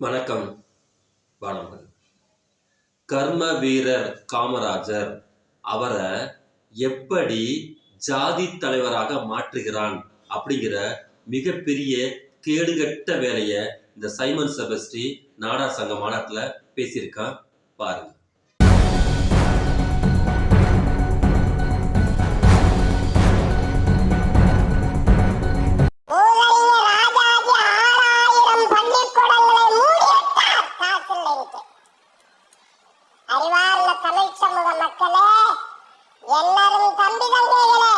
வணக்கம் வணக்கம் கர்ம வீரர் காமராஜர் அவரை எப்படி ஜாதி தலைவராக மாற்றுகிறான் அப்படிங்கிற மிகப்பெரிய கேடுகட்ட வேலையை இந்த சைமன் செபஸ்டி நாடா சங்க மாநாட்டில் பேசியிருக்கான் பாருங்க. சமூக மக்களே. எல்லாரும் தம்பி தங்கைகளே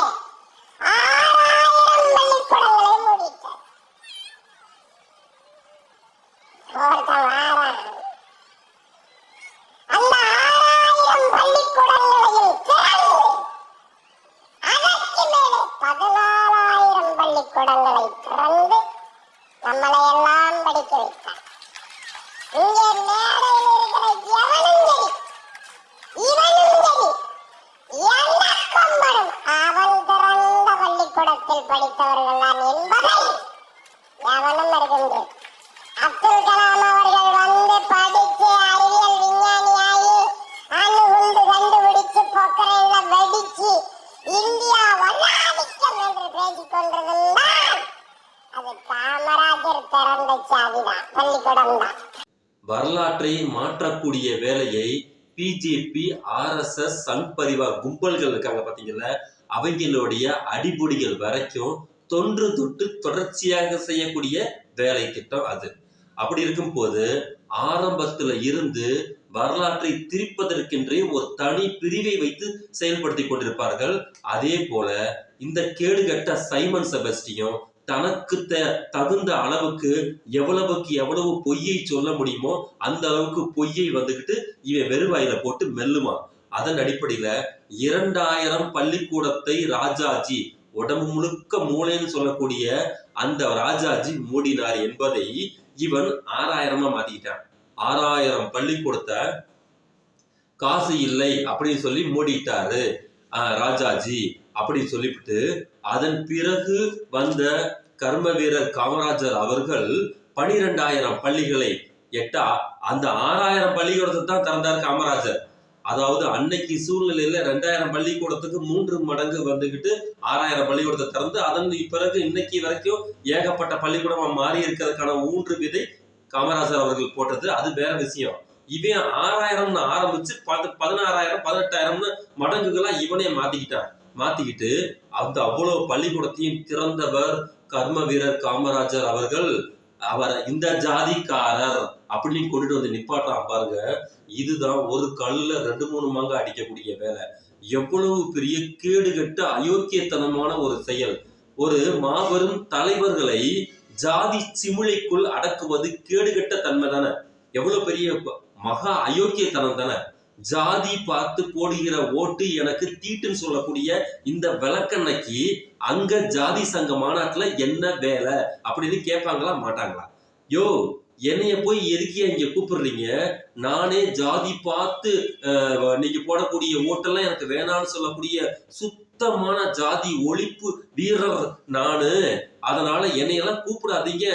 ஆறாயிரம் பள்ளிக்கூடங்களை மூடிட்டார் ஒருத்தன் வாரான். அந்த ஆறாயிரம் பள்ளிக்கூடங்களையும் திறந்து அதற்கு மேலே பதினாலாயிரம் பள்ளிக்கூடங்களை திறந்து நம்மளை எல்லாம் படிக்க வைத்தார் இங்கே மேடையில் இருக்கிற எவனும் சரி இவனும் சரி எந்த கொம்பனும் அவன் திறந்த பள்ளிக்கூடத்தில் படித்தவர்கள் தான் என்பதை எவனும் அறிகின்றது அப்துல் கலாம் அவர்கள் வந்து படிச்சு அறிவியல் விஞ்ஞானியாகி அணு குண்டு கண்டுபிடிச்சு பொக்கரையில வெடிச்சு இந்தியா வல்லாதிக்கம் என்று பேசிக் கொண்டிருந்தால் அது காமராஜர் சாதிதான் பள்ளிக்கூடம் தான். வரலாற்றை மாற்றக்கூடிய வேலையை பிஜேபி ஆர்எஸ்எஸ் சங்பரிவா கும்பல்கள் இருக்காங்க பார்த்தீங்களா அவங்களுடைய அடிபுடிகள் வரைக்கும் தொன்று தொட்டு தொடர்ச்சியாக செய்யக்கூடிய வேலை திட்டம் அது. அப்படி இருக்கும்போது ஆரம்பத்துல இருந்து வரலாற்றை திரிப்பதற்கென்றே ஒரு தனி பிரிவை வைத்து செயல்படுத்தி கொண்டிருப்பார்கள். அதே போல இந்த கேடுகட்ட சைமன் செபஸ்டியும் தனக்கு த- தகுந்த அளவுக்கு எவ்வளவுக்கு எவ்வளவு பொய்யை சொல்ல முடியுமோ அந்த அளவுக்கு பொய்யை வந்துகிட்டு இவன் வெறுவாயில போட்டு மெல்லுமா அதன் அடிப்படையில இரண்டாயிரம் பள்ளிக்கூடத்தை ராஜாஜி உடம்பு முழுக்க மூளைன்னு சொல்லக்கூடிய அந்த ராஜாஜி மூடினார் என்பதை இவன் ஆறாயிரமா மாத்திக்கிட்டான். ஆறாயிரம் பள்ளிக்கூடத்தை காசு இல்லை அப்படின்னு சொல்லி மூடிட்டாரு ஆஹ், ராஜாஜி அப்படின்னு சொல்லிவிட்டு அதன் பிறகு வந்த கர்ம வீரர் காமராஜர் அவர்கள் பனிரெண்டாயிரம் பள்ளிகளை எட்டா அந்த ஆறாயிரம் பள்ளிக்கூடத்தை தான் திறந்தார் காமராஜர். அதாவது அன்னைக்கு சூழ்நிலையில ரெண்டாயிரம் பள்ளிக்கூடத்துக்கு மூன்று மடங்கு வந்துகிட்டு ஆறாயிரம் பள்ளிக்கூடத்தை திறந்து அதன் பிறகு இன்னைக்கு வரைக்கும் ஏகப்பட்ட பள்ளிக்கூடமா மாறி இருக்கிறதுக்கான ஊன்று விதை காமராஜர் அவர்கள் போட்டது. அது வேற விஷயம். இவன் ஆறாயிரம்னு ஆரம்பிச்சு பத்து பதினாறாயிரம் பதினெட்டாயிரம்னு மடங்குகளா இவனே மாத்திக்கிட்டான். மாத்திக்கிட்டு அந்த அவ்வளவு பள்ளிக்கூடத்தையும் திறந்தவர் கர்ம வீரர் காமராஜர் அவர்கள் அவர் இந்த ஜாதிக்காரர் அப்படின்னு கொண்டுட்டு வந்து நிப்பாட்டான் பாருங்க. இதுதான் ஒரு கல்லுல ரெண்டு மூணு மாங்க அடிக்கக்கூடிய வேலை. எவ்வளவு பெரிய கேடு கட்ட அயோக்கியத்தனமான ஒரு செயல். ஒரு மாபெரும் தலைவர்களை ஜாதி சிமிழைக்குள் அடக்குவது கேடுகட்ட தன்மை தானே. எவ்வளவு பெரிய மகா அயோக்கியத்தனம் தானே. ஜாதி பார்த்து போடுகிற ஓட்டு எனக்கு தீட்டுன்னு சொல்லக்கூடிய இந்த விளக்கண்ணைக்கு அங்க ஜாதி சங்க மாநாட்டுல என்ன வேலை அப்படின்னு கேட்பாங்களா மாட்டாங்களா? யோ என்னைய போய் எதுக்கே இங்க கூப்பிடுறீங்க? நானே ஜாதி பார்த்து நீங்க போடக்கூடிய ஓட்டெல்லாம் எனக்கு வேணாம்னு சொல்லக்கூடிய சுத்தமான ஜாதி ஒழிப்பு வீரர் நானு. அதனால என்னையெல்லாம் கூப்பிடாதீங்க.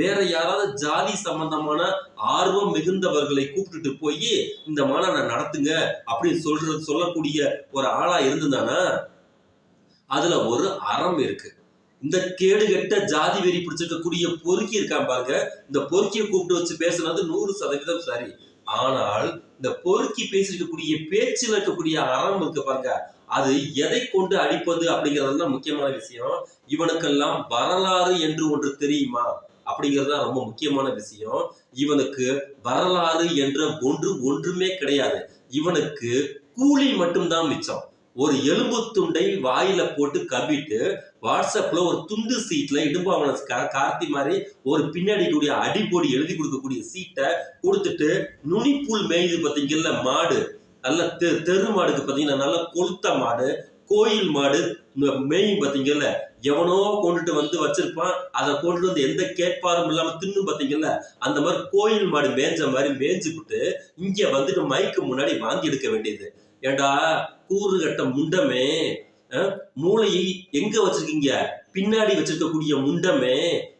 வேற யாராவது ஜாதி சம்பந்தமான ஆர்வம் மிகுந்தவர்களை கூப்பிட்டுட்டு போய் இந்த மாநாட்டை நடத்துங்க அப்படின்னு சொல்றது சொல்லக்கூடிய ஒரு ஆளா இருந்துதானா? அதுல ஒரு அறம் இருக்கு. இந்த கேடு கெட்ட ஜாதி வெறி பிடிச்சிருக்கக்கூடிய பொறுக்கி இருக்கான் பாருங்க. இந்த பொறுக்கியை கூப்பிட்டு வச்சு பேசுனது நூறு சதவீதம் சரி. ஆனால் இந்த பொறுக்கி பேசிருக்கக்கூடிய பேச்சில் இருக்கக்கூடிய அறம் இருக்கு பாருங்க. அது எதை கொண்டு அடிப்பது அப்படிங்கிறது தான் முக்கியமான விஷயம். இவனுக்கெல்லாம் வரலாறு என்று ஒன்று தெரியுமா? அப்படிங்கிறது தான் ரொம்ப முக்கியமான விஷயம். இவனுக்கு வரலாறு என்ற ஒன்று ஒன்றுமே கிடையாது. இவனுக்கு கூலி மட்டும்தான் மிச்சம். ஒரு எலும்பு துண்டை வாயில போட்டு கவிட்டு வாட்ஸ்அப்ல ஒரு துண்டு சீட்ல இடும்பாவன கார்த்தி மாதிரி ஒரு பின்னாடி கூடிய அடிப்பொடி எழுதி கொடுக்கக்கூடிய சீட்டை கொடுத்துட்டு நுனிப்புல் மேயுது பார்த்தீங்கல்ல மாடு. நல்ல தெ தெரு மாடுக்கு பார்த்தீங்கன்னா நல்ல கொளுத்த மாடு கோயில் மாடு மேயும் பார்த்தீங்கல்ல எவனோ கொண்டுட்டு வந்து வச்சிருப்பான். அதை கொண்டுட்டு வந்து எந்த கேட்பாரும் இல்லாம தின்னு பார்த்தீங்கல்ல அந்த மாதிரி கோயில் மாடு மேய்ஞ்ச மாதிரி மேய்ஞ்சுக்கிட்டு இங்க வந்துட்டு மைக்கு முன்னாடி வாங்கி எடுக்க வேண்டியது. ஏண்டா கூறு கட்ட முண்டமே? மூளையை எங்க வச்சிருக்கீங்க? பின்னாடி வச்சிருக்கக்கூடிய முண்டமே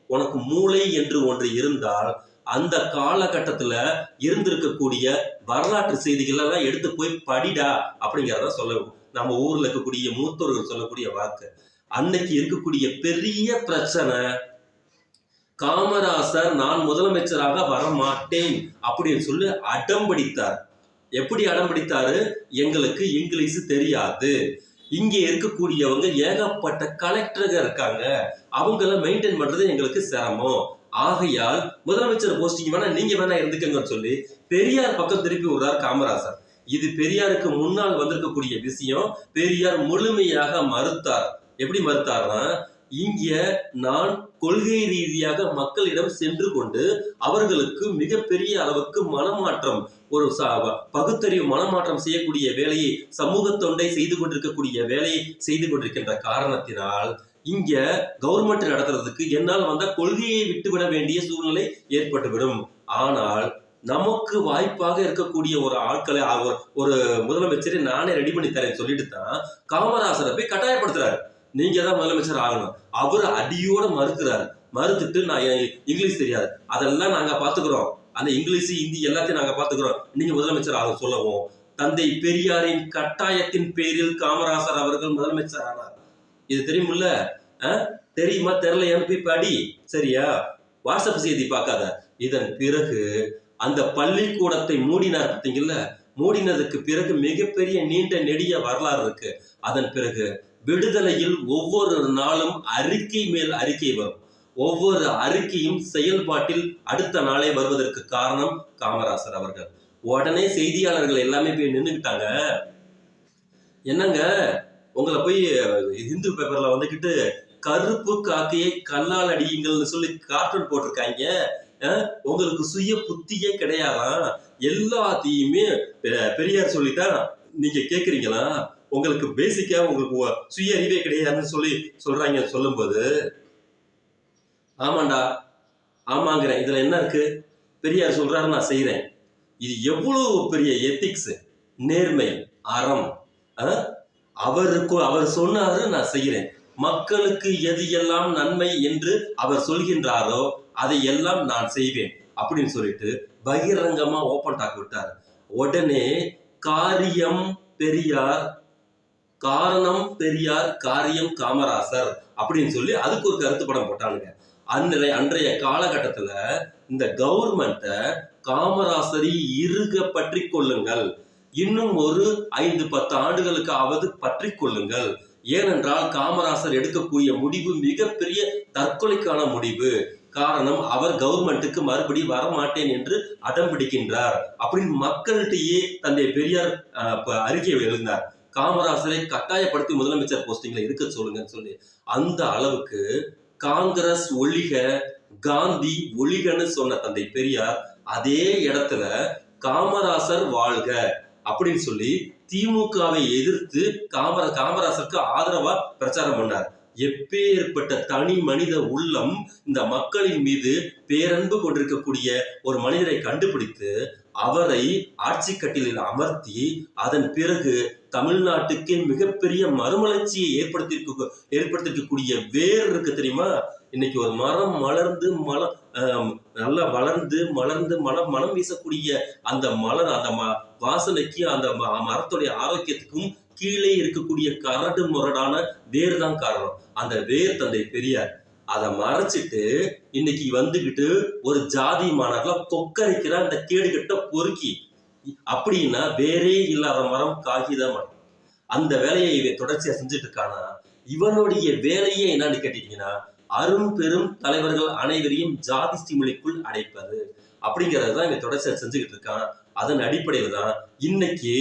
உனக்கு மூளை என்று ஒன்று இருந்தால் அந்த காலகட்டத்துல இருந்திருக்கக்கூடிய வரலாற்று செய்திகள் எல்லாம் எடுத்து போய் படிடா அப்படிங்கிறத சொல்ல நம்ம ஊர்ல இருக்கக்கூடிய மூத்தோர்கள் சொல்லக்கூடிய வாக்கு. அன்னைக்கு இருக்கக்கூடிய பெரிய பிரச்சனை காமராசர் நான் முதலமைச்சராக வரமாட்டேன் அப்படின்னு சொல்லி அடம்பிடித்தார். எப்படி அடம் பிடித்தாரு? எங்களுக்கு இங்கிலீஷ் தெரியாது. இங்கே இருக்கக்கூடியவங்க ஏகப்பட்ட கலெக்டருங்க இருக்காங்க. அவங்கள மெயின்டைன் பண்றது எங்களுக்கு சிரமம். ஆகையால் முதலமைச்சர் போஸ்டிங் வேணா நீங்க வேணா இருந்துக்கங்கன்னு சொல்லி பெரியார் பக்கம் திருப்பி விடுறார் காமராசர். இது பெரியாருக்கு முன்னால் வந்திருக்கக்கூடிய விஷயம் பெரியார் முழுமையாக மறுத்தார். எப்படி மறுத்தார்னா இங்கே நான் கொள்கை ரீதியாக மக்களிடம் சென்று கொண்டு அவர்களுக்கு மிகப்பெரிய அளவுக்கு மனமாற்றம் ஒரு பகுத்தறிவு மனமாற்றம் செய்யக்கூடிய வேலையை சமூக தொண்டை செய்து கொண்டிருக்கக்கூடிய வேலையை செய்து கொண்டிருக்கின்ற காரணத்தினால் இங்க கவர்மெண்ட் நடத்துறதுக்கு என்னால் வந்த கொள்கையை விட்டுவிட வேண்டிய சூழ்நிலை ஏற்பட்டுவிடும். ஆனால் நமக்கு வாய்ப்பாக இருக்கக்கூடிய ஒரு ஆட்களை ஒரு முதலமைச்சரை நானே ரெடி பண்ணி தரேன் சொல்லிட்டு தான் காமராசரை போய் கட்டாயப்படுத்துறாரு. நீங்க தான் முதலமைச்சர் ஆகணும். அவர் அடியோட மறுக்கிறாரு. மறுத்துட்டு நான் இங்கிலீஷ் தெரியாது. அதெல்லாம் நாங்க பாத்துக்கிறோம் அந்த இங்கிலீஷ் ஹிந்தி எல்லாத்தையும் நாங்கள் பார்த்துக்கிறோம். நீங்க முதலமைச்சர் ஆக சொல்லவும் தந்தை பெரியாரின் கட்டாயத்தின் பேரில் காமராசர் அவர்கள் முதலமைச்சர் ஆனார். இது தெரியுமில்ல? தெரியுமா? தெரியல. எம்பி படி. சரியா? வாட்ஸ்அப் செய்தி பார்க்காத. இதன் பிறகு அந்த பள்ளிக்கூடத்தை மூடினார் பார்த்தீங்கல்ல? மூடினதுக்கு பிறகு மிகப்பெரிய நீண்ட நெடிய வரலாறு இருக்கு. அதன் பிறகு விடுதலையில் ஒவ்வொரு நாளும் அறிக்கை மேல் அறிக்கை வரும். ஒவ்வொரு அறிக்கையும் செயல்பாட்டில் அடுத்த நாளே வருவதற்கு காரணம் காமராசர் அவர்கள். உடனே செய்தியாளர்கள் எல்லாமே போய் நின்றுக்கிட்டாங்க என்னங்க? உங்களை போய் இந்து பேப்பர்ல வந்துக்கிட்டு கருப்பு காக்கையை கல்லால் அடியுங்கள்னு சொல்லி கார்ட்டூன் போட்டிருக்காங்க. உங்களுக்கு சுய புத்தியே கிடையாதான். எல்லாத்தையுமே பெ- பெரியார் சொல்லித்தான் நீங்க கேக்குறீங்களா? உங்களுக்கு பேசிக்கா உங்களுக்கு சுய அறிவே கிடையாதுன்னு சொல்லி சொல்றாங்க சொல்லும்போது. ஆமாண்டா. ஆமாங்கிறேன் இதில் என்ன இருக்கு? பெரியார் சொல்றாரு நான் செய்கிறேன் இது எவ்வளவு பெரிய எத்திக்ஸ் நேர்மை அறம். அவருக்கு அவர் சொன்னாரு நான் செய்கிறேன் மக்களுக்கு எது எல்லாம் நன்மை என்று அவர் சொல்கின்றாரோ அதை எல்லாம் நான் செய்வேன். அப்படின்னு சொல்லிட்டு பகிரங்கமா ஓப்பன் டாக் விட்டார். உடனே காரியம் பெரியார் காரணம் பெரியார் காரியம் காமராசர் அப்படின்னு சொல்லி அதுக்கு ஒரு கருத்து படம் போட்டானுங்க. அன்றைய அன்றைய காலகட்டத்தில் இந்த கவர்மெண்ட்டை காமராசரை இருக பற்றி கொள்ளுங்கள். இன்னும் ஒரு ஐந்து பத்து ஆண்டுகளுக்காவது பற்றி கொள்ளுங்கள். ஏனென்றால் காமராசர் எடுக்கக்கூடிய முடிவு மிகப்பெரிய தற்கொலைக்கான முடிவு. காரணம் அவர் கவர்மெண்ட்டுக்கு மறுபடி வரமாட்டேன் என்று அடம் பிடிக்கின்றார். அப்படின்னு மக்கள்கிட்டயே தந்தை பெரியார் அறிக்கை எழுந்தார் காமராசரை கட்டாயப்படுத்தி முதலமைச்சர் போஸ்டிங்ல இருக்க சொல்லுங்கன்னு சொல்லி. அந்த அளவுக்கு காங்கிரஸ் ஒழிக காந்தி ஒழிகன்னு சொன்ன தந்தை பெரியார் அதே இடத்துல காமராசர் வாழ்க அப்படின்னு சொல்லி திமுகவை எதிர்த்து காமர காமராசருக்கு ஆதரவா பிரச்சாரம் பண்ணார். எப்பேற்பட்ட தனி மனித உள்ளம் இந்த மக்களின் மீது பேரன்பு கொண்டிருக்கக்கூடிய ஒரு மனிதரை கண்டுபிடித்து அவரை ஆட்சி கட்டிலில் அமர்த்தி அதன் பிறகு தமிழ்நாட்டுக்கே மிகப்பெரிய மறுமலர்ச்சியை ஏற்படுத்தியிருக்க ஏற்படுத்திருக்கக்கூடிய வேர் இருக்கு தெரியுமா? இன்னைக்கு ஒரு மரம் மலர்ந்து மலம் நல்லா வளர்ந்து மலர்ந்து மலம் மனம் வீசக்கூடிய அந்த மலர் அந்த ம வாசனைக்கு அந்த ம- மரத்துடைய ஆரோக்கியத்துக்கும் கீழே இருக்கக்கூடிய கரடு முரடான வேர் தான் காரணம். அந்த வேர் தந்தை பெரியார். அதை மறைச்சிட்டு இன்னைக்கு வந்துகிட்டு ஒரு ஜாதி மாணவர்களை கொக்கரிக்கிற அந்த கேடுகட்ட பொறுக்கி. அப்படின்னா வேரே இல்லாத மரம் காகித மரம். அந்த வேலையை இவன் தொடர்ச்சியா செஞ்சுட்டு இருக்கானா இவனுடைய வேலையே என்னன்னு கேட்டீங்கன்னா அரும் பெரும் தலைவர்கள் அனைவரையும் ஜாதி ஸ்டிமுலிக்குள் அடைப்பது. அப்படிங்கிறது தான் இவன் தொடர்ச்சியா செஞ்சுக்கிட்டு இருக்கான் அதன் அடிப்படையில் தான் இன்னைக்கு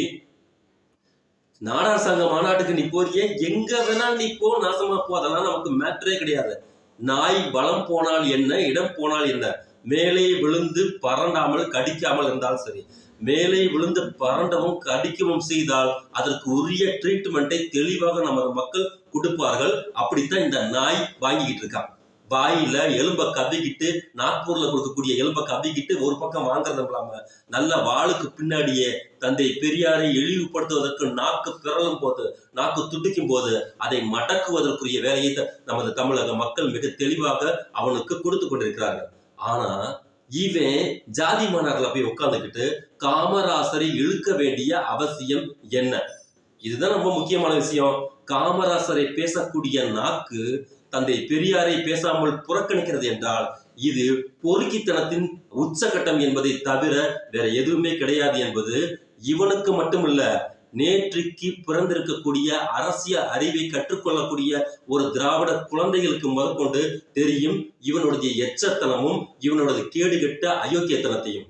நாடார் சங்க மாநாட்டுக்கு நீ போறியே? எங்க வேணா நீ போ நாசமா போ. அதெல்லாம் நமக்கு மேட்டரே கிடையாது. நாய் பலம் போனால் என்ன இடம் போனால் என்ன? மேலே விழுந்து பறண்டாமல் கடிக்காமல் இருந்தாலும் சரி. மேலே விழுந்து பறண்டவும் கடிக்கவும் செய்தால் அதற்கு உரிய ட்ரீட்மெண்ட்டை தெளிவாக நமது மக்கள் கொடுப்பார்கள். அப்படித்தான் இந்த நாய் வாங்கிக்கிட்டு இருக்கான். வாயில எலும்ப கதைக்கிட்டு நாக்பூர்ல கொடுக்கக்கூடிய எலும்ப கதைக்கிட்டு ஒரு பக்கம் வாங்குறது இல்லாம நல்ல வாளுக்கு பின்னாடியே தந்தை பெரியாரை இழிவுபடுத்துவதற்கு நாக்கு பிறலும் போது நாக்கு துடிக்கும் போது அதை மடக்குவதற்குரிய வேலையை நமது தமிழக மக்கள் மிக தெளிவாக அவனுக்கு கொடுத்து கொண்டிருக்கிறார்கள். ஆனா இவன் ஜாதி மாநாட்டில் போய் உட்காந்துக்கிட்டு காமராசரை இழுக்க வேண்டிய அவசியம் என்ன? இதுதான் ரொம்ப முக்கியமான விஷயம். காமராசரை பேசக்கூடிய நாக்கு தந்தை பெரியாரை பேசாமல் புறக்கணிக்கிறது என்றால் இது பொறுக்கித்தனத்தின் உச்சகட்டம் என்பதை தவிர வேற எதுவுமே கிடையாது என்பது இவனுக்கு மட்டுமல்ல நேற்றுக்கு பிறந்திருக்கக்கூடிய அரசியல் அறிவை கற்றுக்கொள்ளக்கூடிய ஒரு திராவிட குழந்தைகளுக்கு முதற்கொண்டு தெரியும் இவனுடைய எச்சத்தனமும் இவனுடைய கேடுகெட்ட அயோக்கியத்தனத்தையும்.